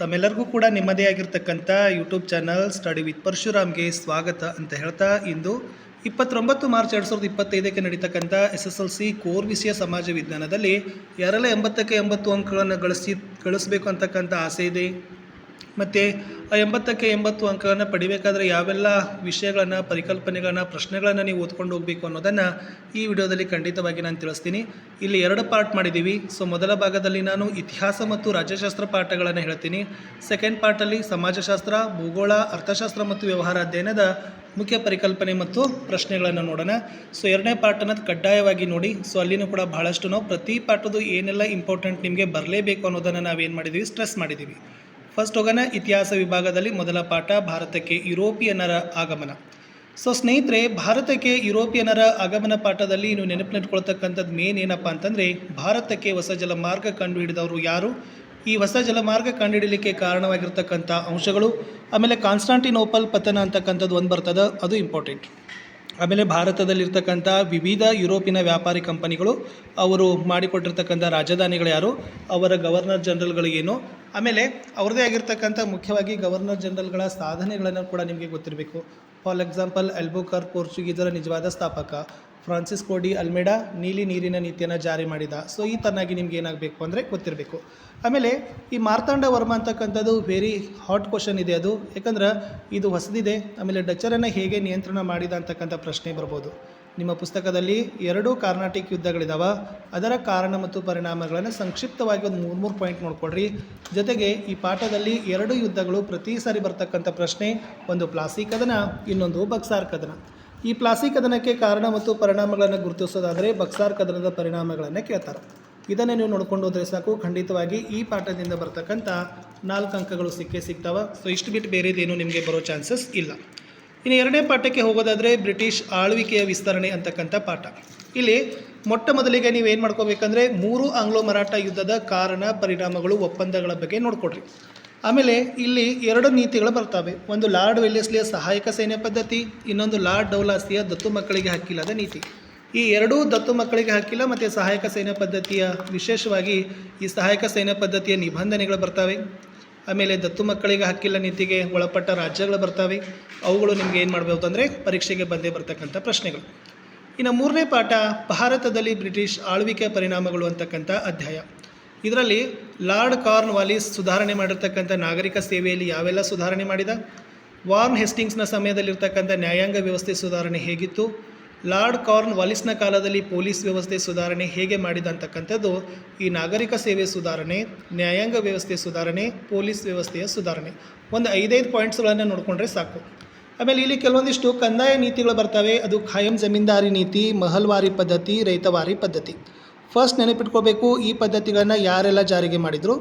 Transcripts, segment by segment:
ತಮ್ಮೆಲ್ಲರಿಗೂ ಕೂಡ ನಿಮ್ಮದೇ ಆಗಿರ್ತಕ್ಕಂಥ ಯೂಟ್ಯೂಬ್ ಚಾನಲ್ ಸ್ಟಡಿ ವಿತ್ ಪರಶುರಾಮ್ಗೆ ಸ್ವಾಗತ ಅಂತ ಹೇಳ್ತಾ ಇಂದು ಇಪ್ಪತ್ತೊಂಬತ್ತು ಮಾರ್ಚ್ ಎರಡು ಸಾವಿರದ ಇಪ್ಪತ್ತೈದಕ್ಕೆ ನಡೀತಕ್ಕಂಥ S S L C core ವಿಷಯ ಸಮಾಜ ವಿಜ್ಞಾನದಲ್ಲಿ ಯಾರೆಲ್ಲ ಎಂಬತ್ತಕ್ಕೆ ಎಂಬತ್ತು ಅಂಕಗಳನ್ನು ಗಳಿಸಿ, ಗಳಿಸಬೇಕು ಅಂತಕ್ಕಂಥ ಆಸೆ ಇದೆ. ಮತ್ತು ಆ ಎಂಬತ್ತಕ್ಕೆ ಎಂಬತ್ತು ಅಂಕಗಳನ್ನು ಪಡಿಬೇಕಾದ್ರೆ ಯಾವೆಲ್ಲ ವಿಷಯಗಳನ್ನು, ಪರಿಕಲ್ಪನೆಗಳನ್ನು, ಪ್ರಶ್ನೆಗಳನ್ನು ನೀವು ಓದ್ಕೊಂಡು ಹೋಗಬೇಕು ಅನ್ನೋದನ್ನು ಈ ವಿಡಿಯೋದಲ್ಲಿ ಖಂಡಿತವಾಗಿ ನಾನು ತಿಳಿಸ್ತೀನಿ. ಇಲ್ಲಿ ಎರಡು ಪಾರ್ಟ್ ಮಾಡಿದ್ದೀವಿ ಸೊ ಮೊದಲ ಭಾಗದಲ್ಲಿ ನಾನು ಇತಿಹಾಸ ಮತ್ತು ರಾಜ್ಯಶಾಸ್ತ್ರ ಪಾಠಗಳನ್ನು ಹೇಳ್ತೀನಿ. ಸೆಕೆಂಡ್ ಪಾರ್ಟಲ್ಲಿ ಸಮಾಜಶಾಸ್ತ್ರ, ಭೂಗೋಳ, ಅರ್ಥಶಾಸ್ತ್ರ ಮತ್ತು ವ್ಯವಹಾರ ಅಧ್ಯಯನದ ಮುಖ್ಯ ಪರಿಕಲ್ಪನೆ ಮತ್ತು ಪ್ರಶ್ನೆಗಳನ್ನು ನೋಡೋಣ. ಸೊ ಎರಡನೇ ಪಾರ್ಟನ್ನು ಕಡ್ಡಾಯವಾಗಿ ನೋಡಿ. ಸೊ ಅಲ್ಲಿನೂ ಕೂಡ ಬಹಳಷ್ಟು ನಾವು ಪ್ರತಿ ಪಾಠದ್ದು ಏನೆಲ್ಲ ಇಂಪಾರ್ಟೆಂಟ್ ನಿಮಗೆ ಬರಲೇಬೇಕು ಅನ್ನೋದನ್ನು ನಾವೇನು ಮಾಡಿದ್ದೀವಿ ಸ್ಟ್ರೆಸ್ ಮಾಡಿದ್ದೀವಿ ಫಸ್ಟ್ ಹೋಗೋಣ, ಇತಿಹಾಸ ವಿಭಾಗದಲ್ಲಿ ಮೊದಲ ಪಾಠ, ಭಾರತಕ್ಕೆ ಯುರೋಪಿಯನ್ನರ ಆಗಮನ. ಸೊ ಸ್ನೇಹಿತರೆ, ಭಾರತಕ್ಕೆ ಯುರೋಪಿಯನ್ನರ ಆಗಮನ ಪಾಠದಲ್ಲಿ ನೀವು ನೆನಪಿನಿಟ್ಕೊಳ್ತಕ್ಕಂಥದ್ದು ಮೇನ್ ಏನಪ್ಪ ಅಂತಂದರೆ, ಭಾರತಕ್ಕೆ ಹೊಸ ಜಲಮಾರ್ಗ ಕಂಡುಹಿಡಿದವರು ಯಾರು? ಈ ಹೊಸ ಜಲಮಾರ್ಗ ಕಂಡುಹಿಡಲಿಕ್ಕೆ ಕಾರಣವಾಗಿರ್ತಕ್ಕಂಥ ಅಂಶಗಳು, ಆಮೇಲೆ ಕಾನ್ಸ್ಟಾಂಟಿನೋಪಲ್ ಪತನ ಅಂತಕ್ಕಂಥದ್ದು ಒಂದು ಬರ್ತದೆ, ಅದು ಇಂಪಾರ್ಟೆಂಟ್ ಆಮೇಲೆ ಭಾರತದಲ್ಲಿರ್ತಕ್ಕಂಥ ವಿವಿಧ ಯುರೋಪಿನ ವ್ಯಾಪಾರಿ ಕಂಪನಿಗಳು, ಅವರು ಮಾಡಿಕೊಟ್ಟಿರ್ತಕ್ಕಂಥ ರಾಜಧಾನಿಗಳು ಯಾರು? ಅವರ ಗವರ್ನರ್ ಜನರಲ್ಗಳು ಏನು? ಆಮೇಲೆ ಅವ್ರದ್ದೇ ಆಗಿರ್ತಕ್ಕಂಥ ಮುಖ್ಯವಾಗಿ ಗವರ್ನರ್ ಜನರಲ್ಗಳ ಸಾಧನೆಗಳನ್ನು ಕೂಡ ನಿಮಗೆ ಗೊತ್ತಿರಬೇಕು. ಫಾರ್ ಎಕ್ಸಾಂಪಲ್ ಎಲ್ಬೋಕರ್ ಪೋರ್ಚುಗೀಸರ ನಿಜವಾದ ಸ್ಥಾಪಕ. ಫ್ರಾನ್ಸಿಸ್ ಕೋಡಿ ಅಲ್ಮೇಡಾ ನೀಲಿ ನೀರಿನ ನೀತಿಯನ್ನು ಜಾರಿ ಮಾಡಿದ. ಸೊ ಈ ತರನಾಗಿ ನಿಮ್ಗೆ ಏನಾಗಬೇಕು ಅಂದರೆ ಗೊತ್ತಿರಬೇಕು. ಆಮೇಲೆ ಈ ಮಾರ್ತಾಂಡ ವರ್ಮ ಅಂತಕ್ಕಂಥದ್ದು ವೆರಿ ಹಾಟ್ ಕ್ವಶನ್ ಇದೆ ಅದು. ಯಾಕಂದ್ರೆ ಇದು ಹೊಸದಿದೆ. ಆಮೇಲೆ ಡಚ್ಚರನ್ನು ಹೇಗೆ ನಿಯಂತ್ರಣ ಮಾಡಿದ ಅಂತಕ್ಕಂಥ ಪ್ರಶ್ನೆ ಬರ್ಬೋದು. ನಿಮ್ಮ ಪುಸ್ತಕದಲ್ಲಿ ಎರಡೂ ಕಾರ್ನಾಟಿಕ್ ಯುದ್ಧಗಳಿದಾವ. ಅದರ ಕಾರಣ ಮತ್ತು ಪರಿಣಾಮಗಳನ್ನು ಸಂಕ್ಷಿಪ್ತವಾಗಿ ಒಂದು ಮೂರು ಮೂರು ಪಾಯಿಂಟ್ ನೋಡ್ಕೊಡ್ರಿ ಜೊತೆಗೆ ಈ ಪಾಠದಲ್ಲಿ ಎರಡು ಯುದ್ಧಗಳು ಪ್ರತಿ ಸಾರಿ ಬರ್ತಕ್ಕಂಥ ಪ್ರಶ್ನೆ, ಒಂದು ಪ್ಲಾಸಿ ಕದನ, ಇನ್ನೊಂದು ಬಕ್ಸಾರ್ ಕದನ. ಈ ಪ್ಲಾಸಿ ಕದನಕ್ಕೆ ಕಾರಣ ಮತ್ತು ಪರಿಣಾಮಗಳನ್ನು ಗುರುತಿಸೋದಾದರೆ ಬಕ್ಸಾರ್ ಕದನದ ಪರಿಣಾಮಗಳನ್ನು ಕೇಳ್ತಾರೆ. ಇದನ್ನೇ ನೀವು ನೋಡ್ಕೊಂಡು ಹೋದರೆ ಸಾಕು. ಖಂಡಿತವಾಗಿ ಈ ಪಾಠದಿಂದ ಬರ್ತಕ್ಕಂಥ ನಾಲ್ಕು ಅಂಕಗಳು ಸಿಕ್ಕೇ ಸಿಗ್ತಾವೆ. ಸೊ ಇಷ್ಟು ಬಿಟ್ಟು ಬೇರೆದೇನು ನಿಮಗೆ ಬರೋ ಚಾನ್ಸಸ್ ಇಲ್ಲ. ಇನ್ನು ಎರಡನೇ ಪಾಠಕ್ಕೆ ಹೋಗೋದಾದರೆ ಬ್ರಿಟಿಷ್ ಆಳ್ವಿಕೆಯ ವಿಸ್ತರಣೆ ಅಂತಕ್ಕಂಥ ಪಾಠ. ಇಲ್ಲಿ ಮೊಟ್ಟ ಮೊದಲಿಗೆ ನೀವೇನು ಮಾಡ್ಕೋಬೇಕಂದ್ರೆ ಮೂರು ಆಂಗ್ಲೋ ಮರಾಠ ಯುದ್ಧದ ಕಾರಣ ಪರಿಣಾಮಗಳು ಒಪ್ಪಂದಗಳ ಬಗ್ಗೆ ನೋಡ್ಕೊಡ್ರಿ. ಆಮೇಲೆ ಇಲ್ಲಿ ಎರಡು ನೀತಿಗಳು ಬರ್ತವೆ. ಒಂದು ಲಾರ್ಡ್ ವೆಲ್ಲೆಸ್ಲಿಯ ಸಹಾಯಕ ಸೈನ್ಯ ಪದ್ಧತಿ, ಇನ್ನೊಂದು ಲಾರ್ಡ್ ಡೌಲಾಸಿಯ ದತ್ತು ಮಕ್ಕಳಿಗೆ ಹಕ್ಕಿಲ್ಲದ ನೀತಿ. ಈ ಎರಡೂ ದತ್ತು ಮಕ್ಕಳಿಗೆ ಹಕ್ಕಿಲ್ಲ ಮತ್ತು ಸಹಾಯಕ ಸೈನ್ಯ ಪದ್ಧತಿಯ, ವಿಶೇಷವಾಗಿ ಈ ಸಹಾಯಕ ಸೈನ್ಯ ಪದ್ಧತಿಯ ನಿಬಂಧನೆಗಳು ಬರ್ತವೆ. ಆಮೇಲೆ ದತ್ತು ಮಕ್ಕಳಿಗೆ ಹಕ್ಕಿಲ್ಲ ನೀತಿಗೆ ಒಳಪಟ್ಟ ರಾಜ್ಯಗಳು ಬರ್ತವೆ. ಅವುಗಳು ನಿಮಗೆ ಏನು ಮಾಡ್ಬೋದು ಅಂದರೆ ಪರೀಕ್ಷೆಗೆ ಬಂದೇ ಬರ್ತಕ್ಕಂಥ ಪ್ರಶ್ನೆಗಳು. ಇನ್ನು ಮೂರನೇ ಪಾಠ, ಭಾರತದಲ್ಲಿ ಬ್ರಿಟಿಷ್ ಆಳ್ವಿಕೆ ಪರಿಣಾಮಗಳು ಅಂತಕ್ಕಂಥ ಅಧ್ಯಾಯ. ಇದರಲ್ಲಿ ಲಾರ್ಡ್ ಕಾರ್ನ್ ವಾಲಿಸ್ ಸುಧಾರಣೆ ಮಾಡಿರ್ತಕ್ಕಂಥ ನಾಗರಿಕ ಸೇವೆಯಲ್ಲಿ ಯಾವೆಲ್ಲ ಸುಧಾರಣೆ ಮಾಡಿದ? ವಾರ್ನ್ ಹೆಸ್ಟಿಂಗ್ಸ್ನ ಸಮಯದಲ್ಲಿರ್ತಕ್ಕಂಥ ನ್ಯಾಯಾಂಗ ವ್ಯವಸ್ಥೆ ಸುಧಾರಣೆ ಹೇಗಿತ್ತು? ಲಾರ್ಡ್ ಕಾರ್ನ್ ವಾಲಿಸ್ನ ಕಾಲದಲ್ಲಿ ಪೊಲೀಸ್ ವ್ಯವಸ್ಥೆ ಸುಧಾರಣೆ ಹೇಗೆ ಮಾಡಿದ ಅಂತಕ್ಕಂಥದ್ದು ಈ ನಾಗರಿಕ ಸೇವೆ ಸುಧಾರಣೆ, ನ್ಯಾಯಾಂಗ ವ್ಯವಸ್ಥೆ ಸುಧಾರಣೆ, ಪೊಲೀಸ್ ವ್ಯವಸ್ಥೆಯ ಸುಧಾರಣೆ. ಒಂದು ಐದೈದು ಪಾಯಿಂಟ್ಸ್ಗಳನ್ನು ನೋಡಿಕೊಂಡ್ರೆ ಸಾಕು. ಆಮೇಲೆ ಇಲ್ಲಿ ಕೆಲವೊಂದಿಷ್ಟು ಕಂದಾಯ ನೀತಿಗಳು ಬರ್ತವೆ. ಅದು ಖಾಯಂ ಜಮೀನ್ದಾರಿ ನೀತಿ, ಮಹಲ್ವಾರಿ ಪದ್ಧತಿ, ರೈತವಾರಿ ಪದ್ಧತಿ. ಫಸ್ಟ್ ನೆನಪಿಟ್ಕೋಬೇಕು, ಈ ಪದ್ಧತಿಗಳನ್ನು ಯಾರೆಲ್ಲ ಜಾರಿಗೆ ಮಾಡಿದರು?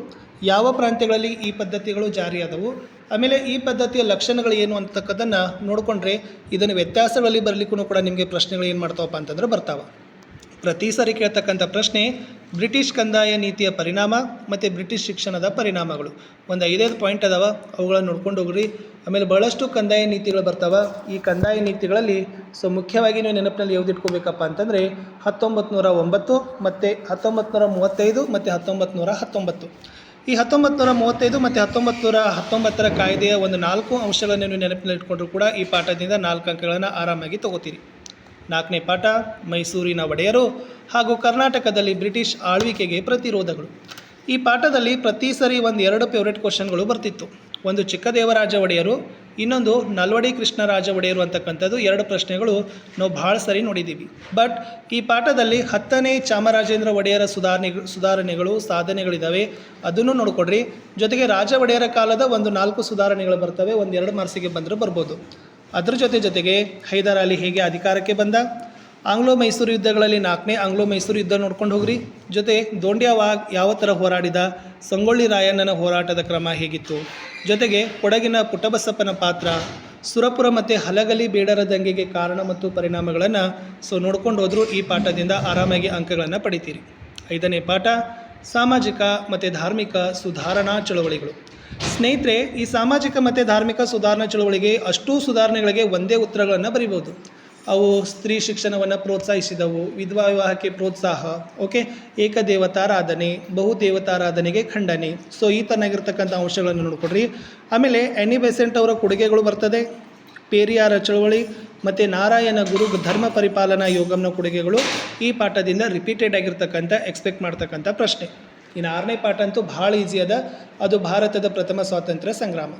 ಯಾವ ಪ್ರಾಂತ್ಯಗಳಲ್ಲಿ ಈ ಪದ್ಧತಿಗಳು ಜಾರಿಯಾದವು ಆಮೇಲೆ ಈ ಪದ್ಧತಿಯ ಲಕ್ಷಣಗಳು ಏನು ಅಂತಕ್ಕದ್ದನ್ನು ನೋಡಿಕೊಂಡ್ರೆ, ಇದನ್ನು ವ್ಯತ್ಯಾಸಗಳಲ್ಲಿ ಬರಲಿಕ್ಕೂ ಕೂಡ ನಿಮಗೆ ಪ್ರಶ್ನೆಗಳು ಏನು ಮಾಡ್ತಾವಪ್ಪ ಅಂತಂದ್ರೆ ಬರ್ತಾವೆ. ಪ್ರತಿ ಸಾರಿ ಕೇಳ್ತಕ್ಕಂಥ ಪ್ರಶ್ನೆ, ಬ್ರಿಟಿಷ್ ಕಂದಾಯ ನೀತಿಯ ಪರಿಣಾಮ ಮತ್ತು ಬ್ರಿಟಿಷ್ ಶಿಕ್ಷಣದ ಪರಿಣಾಮಗಳು. ಒಂದು ಐದೈದು ಪಾಯಿಂಟ್ ಅದಾವ, ಅವುಗಳನ್ನು ನೋಡ್ಕೊಂಡು ಹೋಗ್ರಿ. ಆಮೇಲೆ ಭಾಳಷ್ಟು ಕಂದಾಯ ನೀತಿಗಳು ಬರ್ತಾವೆ. ಈ ಕಂದಾಯ ನೀತಿಗಳಲ್ಲಿ ಸೊ ಮುಖ್ಯವಾಗಿ ನೀವು ನೆನಪಿನಲ್ಲಿ ಯಾವ್ದಿಟ್ಕೋಬೇಕಪ್ಪ ಅಂತಂದರೆ ಹತ್ತೊಂಬತ್ತು ನೂರ ಒಂಬತ್ತು ಮತ್ತು ಹತ್ತೊಂಬತ್ತು ನೂರ ಮೂವತ್ತೈದು ಮತ್ತು ಹತ್ತೊಂಬತ್ತು ನೂರ ಹತ್ತೊಂಬತ್ತು ಈ ಹತ್ತೊಂಬತ್ತು ನೂರ ಮೂವತ್ತೈದು ಮತ್ತು ಹತ್ತೊಂಬತ್ತು ನೂರ ಹತ್ತೊಂಬತ್ತರ ಕಾಯ್ದೆಯ ಒಂದು ನಾಲ್ಕು ಅಂಶಗಳನ್ನು ನೀವು ನೆನಪಿನಲ್ಲಿ ಇಟ್ಕೊಂಡ್ರು ಕೂಡ ಈ ಪಾಠದಿಂದ ನಾಲ್ಕು ಅಂಕಗಳನ್ನು ಆರಾಮಾಗಿ ತಗೋತೀರಿ. ನಾಲ್ಕನೇ ಪಾಠ, ಮೈಸೂರಿನ ಒಡೆಯರು ಹಾಗೂ ಕರ್ನಾಟಕದಲ್ಲಿ ಬ್ರಿಟಿಷ್ ಆಳ್ವಿಕೆಗೆ ಪ್ರತಿರೋಧಗಳು. ಈ ಪಾಠದಲ್ಲಿ ಪ್ರತಿ ಸರಿ ಒಂದು ಎರಡು ಫೇವ್ರೆಟ್ ಕ್ವಶನ್ಗಳು ಬರ್ತಿತ್ತು. ಒಂದು ಚಿಕ್ಕದೇವರಾಜ ಒಡೆಯರು, ಇನ್ನೊಂದು ನಲ್ವಡಿ ಕೃಷ್ಣರಾಜ ಒಡೆಯರು ಅಂತಕ್ಕಂಥದ್ದು ಎರಡು ಪ್ರಶ್ನೆಗಳು ನಾವು ಭಾಳ ಸರಿ ನೋಡಿದ್ದೀವಿ. ಬಟ್ ಈ ಪಾಠದಲ್ಲಿ ಹತ್ತನೇ ಚಾಮರಾಜೇಂದ್ರ ಒಡೆಯರ ಸುಧಾರಣೆ, ಸುಧಾರಣೆಗಳು ಸಾಧನೆಗಳಿದ್ದಾವೆ ಅದನ್ನು ನೋಡಿಕೊಡ್ರಿ. ಜೊತೆಗೆ ರಾಜ ಒಡೆಯರ ಕಾಲದ ಒಂದು ನಾಲ್ಕು ಸುಧಾರಣೆಗಳು ಬರ್ತವೆ. ಒಂದು ಎರಡು ಮಾರ್ಸಿಗೆ ಬಂದರೂ ಬರ್ಬೋದು. ಅದ್ರ ಜೊತೆ ಜೊತೆಗೆ ಹೈದರ್ ಅಲಿ ಹೇಗೆ ಅಧಿಕಾರಕ್ಕೆ ಬಂದ? ಆಂಗ್ಲೋ ಮೈಸೂರು ಯುದ್ಧಗಳಲ್ಲಿ ನಾಲ್ಕನೇ ಆಂಗ್ಲೋ ಮೈಸೂರು ಯುದ್ಧ ನೋಡ್ಕೊಂಡು ಹೋಗ್ರಿ. ಜೊತೆ ದೋಂಡ್ಯವಾಗ್ ಯಾವ ಥರ ಹೋರಾಡಿದ? ಸಂಗೊಳ್ಳಿ ರಾಯಣ್ಣನ ಹೋರಾಟದ ಕ್ರಮ ಹೇಗಿತ್ತು? ಜೊತೆಗೆ ಕೊಡಗಿನ ಪುಟಬಸಪ್ಪನ ಪಾತ್ರ, ಸುರಪುರ ಮತ್ತು ಹಲಗಲಿ ಬೇಡರ ದಂಗೆಗೆ ಕಾರಣ ಮತ್ತು ಪರಿಣಾಮಗಳನ್ನು ಸೊ ನೋಡ್ಕೊಂಡು ಹೋದರೂ ಈ ಪಾಠದಿಂದ ಆರಾಮಾಗಿ ಅಂಕಗಳನ್ನು ಪಡಿತೀರಿ. ಐದನೇ ಪಾಠ, ಸಾಮಾಜಿಕ ಮತ್ತು ಧಾರ್ಮಿಕ ಸುಧಾರಣಾ ಚಳವಳಿಗಳು. ಸ್ನೇಹಿತರೆ, ಈ ಸಾಮಾಜಿಕ ಮತ್ತು ಧಾರ್ಮಿಕ ಸುಧಾರಣಾ ಚಳವಳಿಗೆ ಅಷ್ಟೂ ಸುಧಾರಣೆಗಳಿಗೆ ಒಂದೇ ಉತ್ತರಗಳನ್ನು ಬರಿಬೋದು ಅವು ಸ್ತ್ರೀ ಶಿಕ್ಷಣವನ್ನು ಪ್ರೋತ್ಸಾಹಿಸಿದವು, ವಿಧವಾ ವಿವಾಹಕ್ಕೆ ಪ್ರೋತ್ಸಾಹ, ಓಕೆ? ಏಕದೇವತಾರಾಧನೆ, ಬಹುದೇವತಾರಾಧನೆಗೆ ಖಂಡನೆ. ಸೊ ಈ ತರನಾಗಿರ್ತಕ್ಕಂಥ ಅಂಶಗಳನ್ನು ನೋಡಿಕೊಡ್ರಿ. ಆಮೇಲೆ ಎನಿ ಬೆಸೆಂಟ್ ಅವರ ಕೊಡುಗೆಗಳು ಬರ್ತದೆ. ಪೇರಿಯಾರ ಚಳವಳಿ ಮತ್ತು ನಾರಾಯಣ ಗುರು ಧರ್ಮ ಪರಿಪಾಲನಾ ಯೋಗಂನ ಕೊಡುಗೆಗಳು ಈ ಪಾಠದಿಂದ ರಿಪೀಟೆಡ್ ಆಗಿರ್ತಕ್ಕಂಥ ಎಕ್ಸ್ಪೆಕ್ಟ್ ಮಾಡ್ತಕ್ಕಂಥ ಪ್ರಶ್ನೆ. ಇನ್ನು ಆರನೇ ಪಾಠ ಅಂತೂ ಭಾಳ ಈಸಿ ಅದ. ಅದು ಭಾರತದ ಪ್ರಥಮ ಸ್ವಾತಂತ್ರ್ಯ ಸಂಗ್ರಾಮ.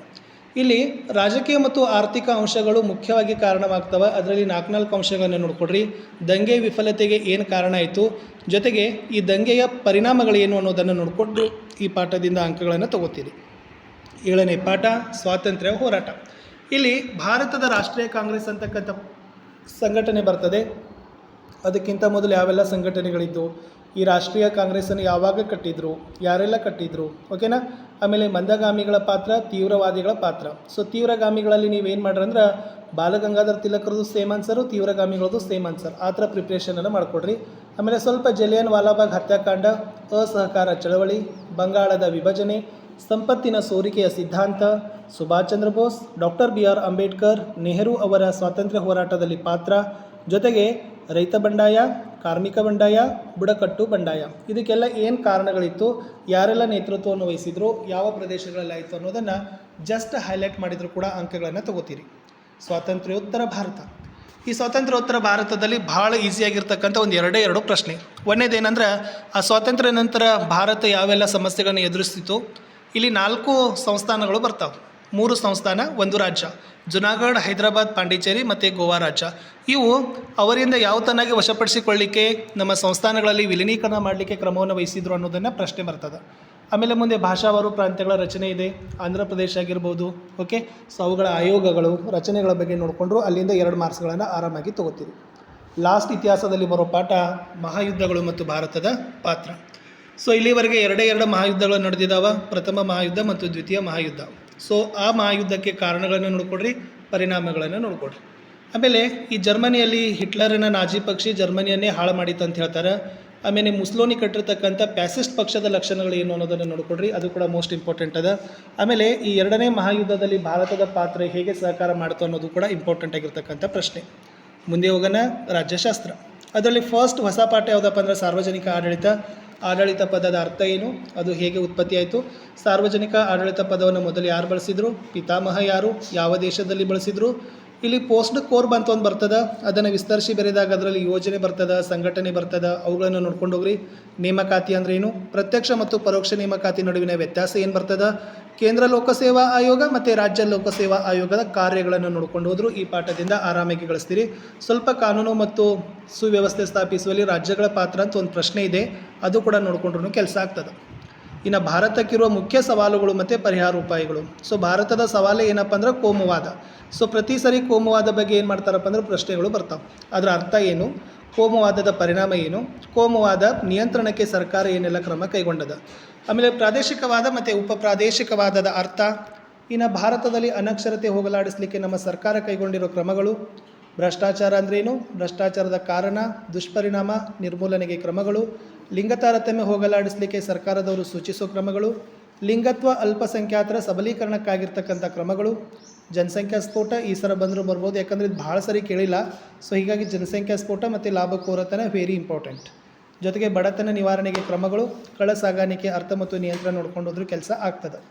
ಇಲ್ಲಿ ರಾಜಕೀಯ ಮತ್ತು ಆರ್ಥಿಕ ಅಂಶಗಳು ಮುಖ್ಯವಾಗಿ ಕಾರಣವಾಗ್ತವೆ. ಅದರಲ್ಲಿ ನಾಲ್ಕು ಅಂಶಗಳನ್ನು ನೋಡಿಕೊಡ್ರಿ ದಂಗೆ ವಿಫಲತೆಗೆ ಏನು ಕಾರಣ ಆಯಿತು? ಜೊತೆಗೆ ಈ ದಂಗೆಯ ಪರಿಣಾಮಗಳೇನು ಅನ್ನೋದನ್ನು ನೋಡಿಕೊಂಡು ಈ ಪಾಠದಿಂದ ಅಂಕಗಳನ್ನು ತಗೋತೀರಿ. ಏಳನೇ ಪಾಠ, ಸ್ವಾತಂತ್ರ್ಯ ಹೋರಾಟ. ಇಲ್ಲಿ ಭಾರತದ ರಾಷ್ಟ್ರೀಯ ಕಾಂಗ್ರೆಸ್ ಅಂತಕ್ಕಂಥ ಸಂಘಟನೆ ಬರ್ತದೆ. ಅದಕ್ಕಿಂತ ಮೊದಲು ಯಾವೆಲ್ಲ ಸಂಘಟನೆಗಳಿದ್ದು ಈ ರಾಷ್ಟ್ರೀಯ ಕಾಂಗ್ರೆಸ್ಸನ್ನು ಯಾವಾಗ ಕಟ್ಟಿದ್ರು, ಯಾರೆಲ್ಲ ಕಟ್ಟಿದ್ರು, ಓಕೆನಾ? ಆಮೇಲೆ ಮಂದಗಾಮಿಗಳ ಪಾತ್ರ, ತೀವ್ರವಾದಿಗಳ ಪಾತ್ರ. ಸೊ ತೀವ್ರಗಾಮಿಗಳಲ್ಲಿ ನೀವೇನು ಮಾಡ್ರಿ ಅಂದ್ರೆ, ಬಾಲಗಂಗಾಧರ್ ತಿಲಕರದು ಸೇಮ್ ಆನ್ಸರು ತೀವ್ರಗಾಮಿಗಳದ್ದು ಸೇಮ್ ಆನ್ಸರ್ ಆ ಥರ ಪ್ರಿಪ್ರೇಷನನ್ನು ಮಾಡಿಕೊಡ್ರಿ. ಆಮೇಲೆ ಸ್ವಲ್ಪ ಜಲಿಯನ್ ವಾಲಾಬಾಗ್ ಹತ್ಯಾಕಾಂಡ, ಅಸಹಕಾರ ಚಳವಳಿ, ಬಂಗಾಳದ ವಿಭಜನೆ, ಸಂಪತ್ತಿನ ಸೋರಿಕೆಯ ಸಿದ್ಧಾಂತ, Subhash Chandra Bose, doctor B R Ambedkar, Nehru ಅವರ ಸ್ವಾತಂತ್ರ್ಯ ಹೋರಾಟದಲ್ಲಿ ಪಾತ್ರ, ಜೊತೆಗೆ ರೈತ ಬಂಡಾಯ ಕಾರ್ಮಿಕ ಬಂಡಾಯ, ಬುಡಕಟ್ಟು ಬಂಡಾಯ. ಇದಕ್ಕೆಲ್ಲ ಏನು ಕಾರಣಗಳಿತ್ತು? ಯಾರೆಲ್ಲ ನೇತೃತ್ವವನ್ನು ವಹಿಸಿದ್ರು? ಯಾವ ಪ್ರದೇಶಗಳಲ್ಲಿ ಆಯಿತು ಅನ್ನೋದನ್ನು ಜಸ್ಟ್ ಹೈಲೈಟ್ ಮಾಡಿದರೂ ಕೂಡ ಅಂಕಗಳನ್ನು ತಗೋತೀರಿ. ಸ್ವಾತಂತ್ರ್ಯೋತ್ತರ ಭಾರತ. ಈ ಸ್ವಾತಂತ್ರ್ಯೋತ್ತರ ಭಾರತದಲ್ಲಿ ಭಾಳ ಈಸಿಯಾಗಿರ್ತಕ್ಕಂಥ ಒಂದು ಎರಡೇ ಎರಡು ಪ್ರಶ್ನೆ. ಒಂದೇದೇನೆಂದ್ರೆ ಆ ಸ್ವಾತಂತ್ರ್ಯ ನಂತರ ಭಾರತ ಯಾವೆಲ್ಲ ಸಮಸ್ಯೆಗಳನ್ನು ಎದುರಿಸ್ತಿತ್ತು? ಇಲ್ಲಿ ನಾಲ್ಕು ಸಂಸ್ಥಾನಗಳು ಬರ್ತಾವೆ. ಮೂರು ಸಂಸ್ಥಾನ, ಒಂದು ರಾಜ್ಯ. ಜುನಾಗಢ, ಹೈದರಾಬಾದ್, ಪಾಂಡಿಚೇರಿ ಮತ್ತು ಗೋವಾ ರಾಜ್ಯ. ಇವು ಅವರಿಂದ ಯಾವ ತನ್ನಾಗಿ ವಶಪಡಿಸಿಕೊಳ್ಳಿಕ್ಕೆ, ನಮ್ಮ ಸಂಸ್ಥಾನಗಳಲ್ಲಿ ವಿಲೀನೀಕರಣ ಮಾಡಲಿಕ್ಕೆ ಕ್ರಮವನ್ನು ವಹಿಸಿದ್ರು ಅನ್ನೋದನ್ನು ಪ್ರಶ್ನೆ ಬರ್ತದೆ. ಆಮೇಲೆ ಮುಂದೆ ಭಾಷಾವಾರು ಪ್ರಾಂತ್ಯಗಳ ರಚನೆ ಇದೆ. ಆಂಧ್ರ ಪ್ರದೇಶ ಆಗಿರ್ಬೋದು ಓಕೆ ಸೊ ಅವುಗಳ ಆಯೋಗಗಳು, ರಚನೆಗಳ ಬಗ್ಗೆ ನೋಡಿಕೊಂಡ್ರು ಅಲ್ಲಿಂದ ಎರಡು ಮಾರ್ಕ್ಸ್ಗಳನ್ನು ಆರಾಮಾಗಿ ತಗೋತೀರಿ. ಲಾಸ್ಟ್ ಇತಿಹಾಸದಲ್ಲಿ ಬರೋ ಪಾಠ ಮಹಾಯುದ್ಧಗಳು ಮತ್ತು ಭಾರತದ ಪಾತ್ರ. ಸೊ ಇಲ್ಲಿವರೆಗೆ ಎರಡೇ ಎರಡು ಮಹಾಯುದ್ಧಗಳು ನಡೆದಿದ್ದಾವೆ ಪ್ರಥಮ ಮಹಾಯುದ್ಧ ಮತ್ತು ದ್ವಿತೀಯ ಮಹಾಯುದ್ಧ. ಸೊ ಆ ಮಹಾಯುದ್ಧಕ್ಕೆ ಕಾರಣಗಳನ್ನು ನೋಡ್ಕೊಡ್ರಿ, ಪರಿಣಾಮಗಳನ್ನು ನೋಡ್ಕೊಡ್ರಿ. ಆಮೇಲೆ ಈ ಜರ್ಮನಿಯಲ್ಲಿ ಹಿಟ್ಲರನ ನಾಜಿ ಪಕ್ಷಿ ಜರ್ಮನಿಯನ್ನೇ ಹಾಳು ಮಾಡಿತ್ತು ಅಂತ ಹೇಳ್ತಾರೆ. ಆಮೇಲೆ ಮುಸ್ಲೋನಿ ಕಟ್ಟಿರ್ತಕ್ಕಂಥ ಪ್ಯಾಸಿಸ್ಟ್ ಪಕ್ಷದ ಲಕ್ಷಣಗಳು ಏನು ಅನ್ನೋದನ್ನು ನೋಡ್ಕೊಡ್ರಿ, ಅದು ಕೂಡ ಮೋಸ್ಟ್ ಇಂಪಾರ್ಟೆಂಟ್ ಅದ. ಆಮೇಲೆ ಈ ಎರಡನೇ ಮಹಾಯುದ್ಧದಲ್ಲಿ ಭಾರತದ ಪಾತ್ರ ಹೇಗೆ ಸಹಕಾರ ಮಾಡ್ತು ಅನ್ನೋದು ಕೂಡ ಇಂಪಾರ್ಟೆಂಟ್ ಆಗಿರ್ತಕ್ಕಂಥ ಪ್ರಶ್ನೆ. ಮುಂದೆ ಹೋಗೋಣ, ರಾಜ್ಯಶಾಸ್ತ್ರ. ಅದರಲ್ಲಿ ಫಸ್ಟ್ ಹೊಸ ಪಾಠ ಯಾವುದಪ್ಪ ಅಂದ್ರೆ ಸಾರ್ವಜನಿಕ ಆಡಳಿತ. ಆಡಳಿತ ಪದದ ಅರ್ಥ ಏನು? ಅದು ಹೇಗೆ ಉತ್ಪತ್ತಿ ಆಯಿತು ಸಾರ್ವಜನಿಕ ಆಡಳಿತ ಪದವನ್ನು ಮೊದಲು ಯಾರು ಬಳಸಿದ್ರು? ಪಿತಾಮಹ ಯಾರು? ಯಾವ ದೇಶದಲ್ಲಿ ಬಳಸಿದ್ರು? ಇಲ್ಲಿ ಪೋಸ್ಟ್ ಕೋರ್ ಬಂತು ಒಂದು ಬರ್ತದ, ಅದನ್ನು ವಿಸ್ತರಿಸಿ ಬರೆದಾಗ ಅದರಲ್ಲಿ ಯೋಜನೆ ಬರ್ತದ, ಸಂಘಟನೆ ಬರ್ತದ, ಅವುಗಳನ್ನು ನೋಡ್ಕೊಂಡು ಹೋಗ್ರಿ. ನೇಮಕಾತಿ ಅಂದ್ರೆ ಏನು? ಪ್ರತ್ಯಕ್ಷ ಮತ್ತು ಪರೋಕ್ಷ ನೇಮಕಾತಿ ನಡುವಿನ ವ್ಯತ್ಯಾಸ ಏನು ಬರ್ತದ? ಕೇಂದ್ರ ಲೋಕಸೇವಾ ಆಯೋಗ ಮತ್ತು ರಾಜ್ಯ ಲೋಕಸೇವಾ ಆಯೋಗದ ಕಾರ್ಯಗಳನ್ನು ನೋಡ್ಕೊಂಡು ಹೋದ್ರು. ಈ ಪಾಠದಿಂದ ಆರಾಮಾಗಿ ಗಳಿಸ್ತೀರಿ ಸ್ವಲ್ಪ ಕಾನೂನು ಮತ್ತು ಸುವ್ಯವಸ್ಥೆ ಸ್ಥಾಪಿಸುವಲ್ಲಿ ರಾಜ್ಯಗಳ ಪಾತ್ರ ಅಂತ ಒಂದು ಪ್ರಶ್ನೆ ಇದೆ. ಅದು ಕೂಡ ನೋಡ್ಕೊಂಡ್ರೂ ಕೆಲಸ ಆಗ್ತದೆ. ಇನ್ನು ಭಾರತಕ್ಕಿರುವ ಮುಖ್ಯ ಸವಾಲುಗಳು ಮತ್ತು ಪರಿಹಾರ ಉಪಾಯಗಳು. ಸೊ ಭಾರತದ ಸವಾಲೇ ಏನಪ್ಪ ಅಂದ್ರೆ ಕೋಮುವಾದ. ಸೊ ಪ್ರತಿ ಸರಿ ಕೋಮುವಾದ ಬಗ್ಗೆ ಏನು ಮಾಡ್ತಾರಪ್ಪ ಅಂದ್ರೆ ಪ್ರಶ್ನೆಗಳು ಬರ್ತಾವೆ. ಅದರ ಅರ್ಥ ಏನು? ಕೋಮುವಾದದ ಪರಿಣಾಮ ಏನು? ಕೋಮುವಾದ ನಿಯಂತ್ರಣಕ್ಕೆ ಸರ್ಕಾರ ಏನೆಲ್ಲ ಕ್ರಮ ಕೈಗೊಂಡದ? ಆಮೇಲೆ ಪ್ರಾದೇಶಿಕವಾದ ಮತ್ತು ಉಪ ಪ್ರಾದೇಶಿಕವಾದದ ಅರ್ಥ? ಇನ್ನು ಭಾರತದಲ್ಲಿ ಅನಕ್ಷರತೆ ಹೋಗಲಾಡಿಸಲಿಕ್ಕೆ ನಮ್ಮ ಸರ್ಕಾರ ಕೈಗೊಂಡಿರೋ ಕ್ರಮಗಳು? ಭ್ರಷ್ಟಾಚಾರ ಅಂದ್ರೇನು ಭ್ರಷ್ಟಾಚಾರದ ಕಾರಣ, ದುಷ್ಪರಿಣಾಮ, ನಿರ್ಮೂಲನೆಗೆ ಕ್ರಮಗಳು? ಲಿಂಗ ತಾರತಮ್ಯ ಹೋಗಲಾಡಿಸಲಿಕ್ಕೆ ಸರ್ಕಾರದವರು ಸೂಚಿಸೋ ಕ್ರಮಗಳು, ಲಿಂಗತ್ವ ಅಲ್ಪಸಂಖ್ಯಾತರ ಸಬಲೀಕರಣಕ್ಕಾಗಿರ್ತಕ್ಕಂಥ ಕ್ರಮಗಳು. ಜನಸಂಖ್ಯಾ ಸ್ಫೋಟ ಈ ಸರ ಬಂದರೂ ಬರ್ಬೋದು. ಯಾಕಂದರೆ ಇದು ಭಾಳ ಸರಿ ಕೇಳಿಲ್ಲ. ಸೊ ಹೀಗಾಗಿ ಜನಸಂಖ್ಯಾ ಸ್ಫೋಟ ಮತ್ತು ಲಾಭಕೋರತನ ವೆರಿ ಇಂಪಾರ್ಟೆಂಟ್ ಜೊತೆಗೆ ಬಡತನ ನಿವಾರಣೆಗೆ ಕ್ರಮಗಳು, ಕಳ ಸಾಗಾಣಿಕೆ, ಅರ್ಥ ಮತ್ತು ನಿಯಂತ್ರಣ ನೋಡ್ಕೊಂಡು ಹೋದ್ರೂ ಕೆಲಸ ಆಗ್ತದೆ.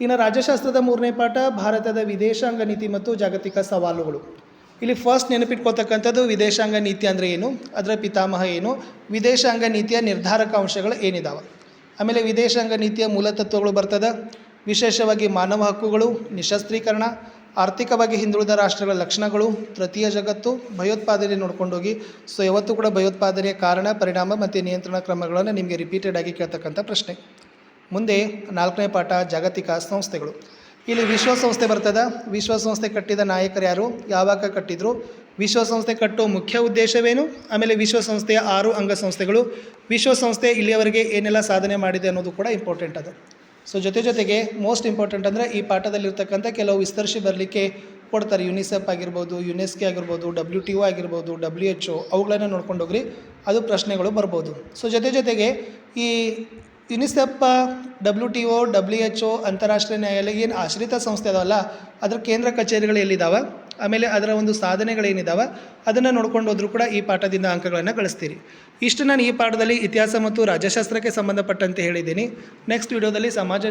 ಇನ್ನು ರಾಜ್ಯಶಾಸ್ತ್ರದ ಮೂರನೇ ಪಾಠ, ಭಾರತದ ವಿದೇಶಾಂಗ ನೀತಿ ಮತ್ತು ಜಾಗತಿಕ ಸವಾಲುಗಳು. ಇಲ್ಲಿ ಫಸ್ಟ್ ನೆನಪಿಟ್ಕೋತಕ್ಕಂಥದ್ದು ವಿದೇಶಾಂಗ ನೀತಿ ಅಂದರೆ ಏನು? ಅದರ ಪಿತಾಮಹ ಏನು? ವಿದೇಶಾಂಗ ನೀತಿಯ ನಿರ್ಧಾರಕ ಅಂಶಗಳು ಏನಿದಾವೆ? ಆಮೇಲೆ ವಿದೇಶಾಂಗ ನೀತಿಯ ಮೂಲತತ್ವಗಳು ಬರ್ತದೆ. ವಿಶೇಷವಾಗಿ ಮಾನವ ಹಕ್ಕುಗಳು, ನಿಶಸ್ತ್ರೀಕರಣ, ಆರ್ಥಿಕವಾಗಿ ಹಿಂದುಳಿದ ರಾಷ್ಟ್ರಗಳ ಲಕ್ಷಣಗಳು, ತೃತೀಯ ಜಗತ್ತು, ಭಯೋತ್ಪಾದನೆ ನೋಡ್ಕೊಂಡೋಗಿ. ಸೊ ಯಾವತ್ತೂ ಕೂಡ ಭಯೋತ್ಪಾದನೆಯ ಕಾರಣ, ಪರಿಣಾಮ ಮತ್ತು ನಿಯಂತ್ರಣ ಕ್ರಮಗಳನ್ನು ನಿಮಗೆ ರಿಪೀಟೆಡ್ ಆಗಿ ಕೇಳ್ತಕ್ಕಂಥ ಪ್ರಶ್ನೆ. ಮುಂದೆ ನಾಲ್ಕನೇ ಪಾಠ ಜಾಗತಿಕ ಸಂಸ್ಥೆಗಳು. ಇಲ್ಲಿ ವಿಶ್ವಸಂಸ್ಥೆ ಬರ್ತದ. ವಿಶ್ವಸಂಸ್ಥೆ ಕಟ್ಟಿದ ನಾಯಕರು ಯಾರು? ಯಾವಾಗ ಕಟ್ಟಿದ್ರು? ವಿಶ್ವಸಂಸ್ಥೆ ಕಟ್ಟೋ ಮುಖ್ಯ ಉದ್ದೇಶವೇನು? ಆಮೇಲೆ ವಿಶ್ವಸಂಸ್ಥೆಯ ಆರು ಅಂಗಸಂಸ್ಥೆಗಳು. ವಿಶ್ವಸಂಸ್ಥೆ ಇಲ್ಲಿಯವರೆಗೆ ಏನೆಲ್ಲ ಸಾಧನೆ ಮಾಡಿದೆ ಅನ್ನೋದು ಕೂಡ ಇಂಪಾರ್ಟೆಂಟ್ ಅದು. ಸೊ ಜೊತೆ ಜೊತೆಗೆ ಮೋಸ್ಟ್ ಇಂಪಾರ್ಟೆಂಟ್ ಅಂದರೆ ಈ ಪಾಠದಲ್ಲಿರ್ತಕ್ಕಂಥ ಕೆಲವು ವಿಸ್ತರಿಸಿ ಬರಲಿಕ್ಕೆ ಕೊಡ್ತಾರೆ. ಯುನಿಸೆಫ್ ಆಗಿರ್ಬೋದು ಯುನೆಸ್ಕೆ ಆಗಿರ್ಬೋದು ಡಬ್ಲ್ಯೂ ಟಿ ಒ ಆಗಿರ್ಬೋದು ಡಬ್ಲ್ಯೂ ಎಚ್ ಒ ಅವುಗಳನ್ನು ನೋಡ್ಕೊಂಡೋಗ್ರಿ ಅದು ಪ್ರಶ್ನೆಗಳು ಬರ್ಬೋದು. ಸೊ ಜೊತೆ ಜೊತೆಗೆ ಈ UNICEF, W T O, W H O ಅಂತಾರಾಷ್ಟ್ರೀಯ ನ್ಯಾಯಾಲಯ ಏನು ಆಶ್ರಿತ ಸಂಸ್ಥೆ ಅದಾವಲ್ಲ ಅದರ ಕೇಂದ್ರ ಕಚೇರಿಗಳು ಎಲ್ಲಿದ್ದಾವೆ ಆಮೇಲೆ ಅದರ ಒಂದು ಸಾಧನೆಗಳೇನಿದಾವೆ? ಅದನ್ನು ನೋಡ್ಕೊಂಡು ಹೋದರೂ ಕೂಡ ಈ ಪಾಠದಿಂದ ಅಂಕಗಳನ್ನು ಗಳಿಸ್ತೀರಿ. ಇಷ್ಟು ನಾನು ಈ ಪಾಠದಲ್ಲಿ ಇತಿಹಾಸ ಮತ್ತು ರಾಜ್ಯಶಾಸ್ತ್ರಕ್ಕೆ ಸಂಬಂಧಪಟ್ಟಂತೆ ಹೇಳಿದ್ದೀನಿ. ನೆಕ್ಸ್ಟ್ ವಿಡಿಯೋದಲ್ಲಿ ಸಮಾಜ